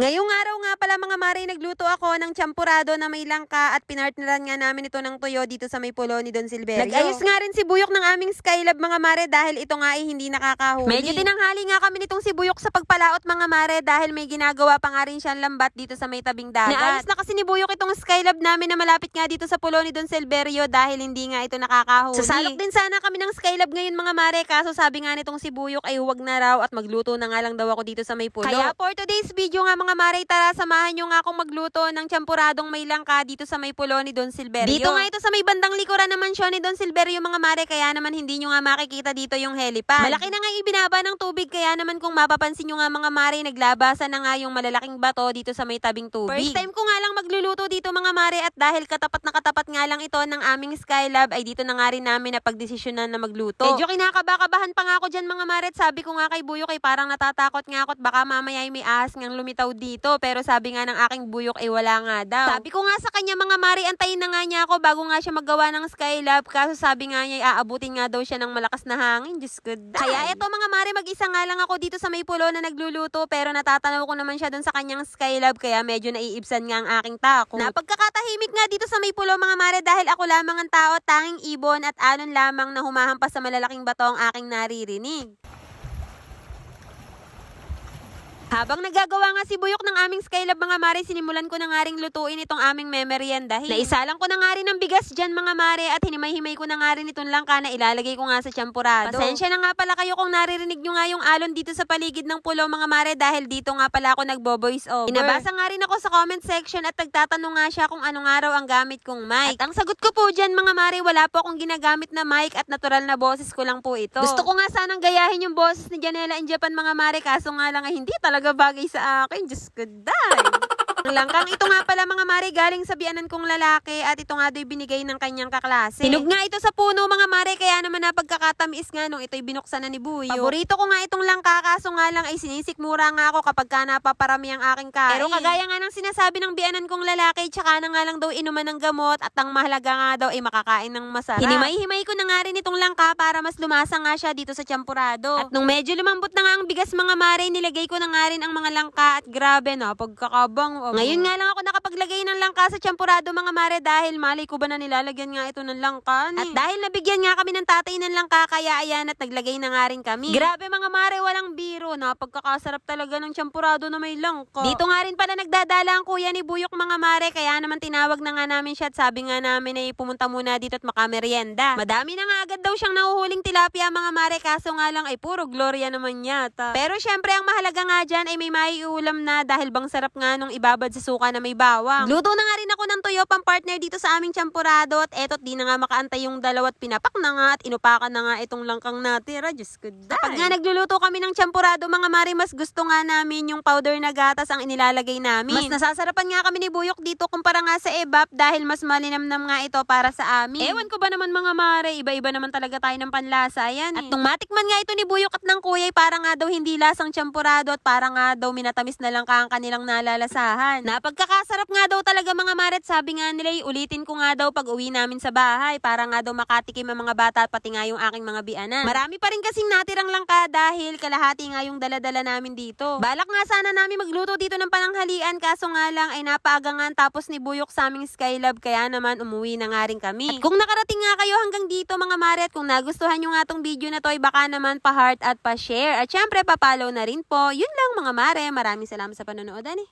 Ngayong araw nga pala mga mare, nagluto ako ng champurado na may langka at pinartneran nga namin ito ng tuyo dito sa may pulo ni Don Silverio. Nag-ayos nga rin si Buyok ng aming Skylab mga mare dahil ito nga ay hindi nakakahuli. Medyo tinanghali nga kami nitong si Buyok sa pagpalaot mga mare dahil may ginagawa pa nga rin siyang lambat dito sa may tabing dagat. Naayos na kasi ni Buyok itong Skylab namin na malapit nga dito sa pulo ni Don Silverio dahil hindi nga ito nakakahuli. Sasalok din sana kami ng Skylab ngayon mga mare kaso sabi nga nitong si Buyok ay huwag na raw at magluto na nga lang daw ako dito sa may pulo. Kaya for today's video nga mga mare, tara samahan nyo nga akong magluto ng champuradong may langka dito sa may pulo ni Don Silverio. Dito nga ito sa may bandang likuran naman siya ni Don Silverio mga mare, kaya naman hindi nyo nga makikita dito yung helipad. Malaki na nga ibinaba ng tubig, kaya naman kung mapapansin nyo nga mga mare, naglabasan na nga yung malalaking bato dito sa may tabing tubig. First time ko nga lang magluluto dito mga mare at dahil katapat na katapat nga lang ito ng aming Skylab ay dito na nga rin namin na pagdesisyonan na magluto. Medyo kinakabakabahan pa nga ako dyan mga mare at sabi ko nga kay Buyo kay parang natatakot nga ako at baka mamaya ay may ahas ngang lumitaw dito pero sabi nga ng aking buyok ay wala nga daw. Sabi ko nga sa kanya mga mare antayin na nga niya ako bago nga siya maggawa ng Skylab kaso sabi nga niya ay aabutin nga daw siya ng malakas na hangin. Diyos ko. Kaya eto mga mare mag-isa nga lang ako dito sa may pulo na nagluluto pero natatanaw ko naman siya dun sa kanyang Skylab kaya medyo naiibsan nga ang aking tako. Napagkakatahimik nga dito sa may pulo mga mare dahil ako lamang ang tao tanging ibon at alon lamang na humahampas sa malalaking bato ang aking naririnig. Habang nagagawa nga si Buyok ng aming Skylab mga mare, sinimulan ko na nga ring lutuin itong aming memorienda. Naisalang ko na nga rin ng bigas dyan mga mare at hinimay-himay ko na nga rin itong langka na ilalagay ko nga sa champurado. Pasensya na nga pala kayo kung naririnig nyo nga yung alon dito sa paligid ng pulo mga mare dahil dito nga pala ako nagbo-voice over. Inabasa nga rin ako sa comment section at nagtatanong nga siya kung anong araw ang gamit kong mic. At ang sagot ko po dyan mga mare, wala po akong ginagamit na mic at natural na boses ko lang po ito. Gusto ko nga sanang gayahin yung boses ni Janela in Japan mga mare kaso nga lang ay hindi talaga bagay sa akin. Diyos ko, day. Ang langkang ito nga pala mga mare galing sa biyanan kong lalaki at ito nga do'y binigay ng kanyang kaklase. Hinog nga ito sa puno mga mare kaya naman napagkakatamis nga nung ito'y binuksan na ni Buyo. Paborito ko nga itong langka kaso nga lang ay sinisikmura nga ako kapag ka napaparami ang aking kain. Pero kagaya nga ng sinasabi ng biyanan kong lalaki tsaka na nga lang daw inuman ng gamot at ang mahalaga nga daw ay makakain ng masarap. Hinimay-himay ko na nga rin itong langka para mas lumasa nga siya dito sa champurado. At nung medyo lumambot na nga ang bigas mga mare nilagay ko na nga rin ang mga langka at grabe na pagkakabang. Ngayon nga lang ako nakapaglagay ng langka sa champurado mga mare dahil malay ko ba na nilalagyan nga ito ng langka ni. At dahil nabigyan nga kami ng tatay ng langka kaya ayan at naglagay na nga rin kami. Grabe mga mare walang biro na pagkakasarap talaga ng champurado na may langka. Dito nga rin pala nagdadala ang kuya ni Buyok mga mare kaya naman tinawag na nga namin siya at sabi nga namin ay pumunta muna dito at makamerienda. Madami na nga agad daw siyang nahuhuling tilapia mga mare kaso nga lang ay puro gloria naman yata. Pero syempre ang mahalaga nga dyan ay may maiulam na dahil bang sarap nga nung ibabad sa suka na may bawang. Luto na nga rin ako ng tuyo pang partner dito sa aming champurado at etot di na nga makaantay yung dalawa at pinapak na nga at inupakan na nga itong langkang natira. Diyos ko day. Pag nga nagluluto kami ng champurado mga mare mas gusto nga namin yung powder na gatas ang inilalagay namin. Mas nasasarapan nga kami ni Buyok dito kumpara nga sa ebap dahil mas malinamnam nga ito para sa amin. Ewan ko ba naman mga mare, iba-iba naman talaga tayo ng panlasa yan eh. At nung matikman nga ito ni Buyok at ng kuya, para nga daw hindi lasang champurado at para nga daw minatamis na lang ka ang kanilang nalalasahan. Napagkakasarap nga daw talaga mga mare at sabi nga nila eh, ulitin ko nga daw pag uwi namin sa bahay para nga daw makatikim ang mga bata at pati nga yung aking mga bianan. Marami pa rin kasing natirang langka dahil kalahati nga yung daladala namin dito. Balak nga sana namin magluto dito ng pananghalian kaso nga lang ay napaaga nga tapos ni Buyok sa aming Skylab kaya naman umuwi na nga rin kami. At kung nakarating nga kayo hanggang dito mga mare at kung nagustuhan nyo nga tong video na to ay baka naman pa-heart at pa-share. At syempre pa-follow na rin po. Yun lang mga mare. Maraming salamat sa panonood ani.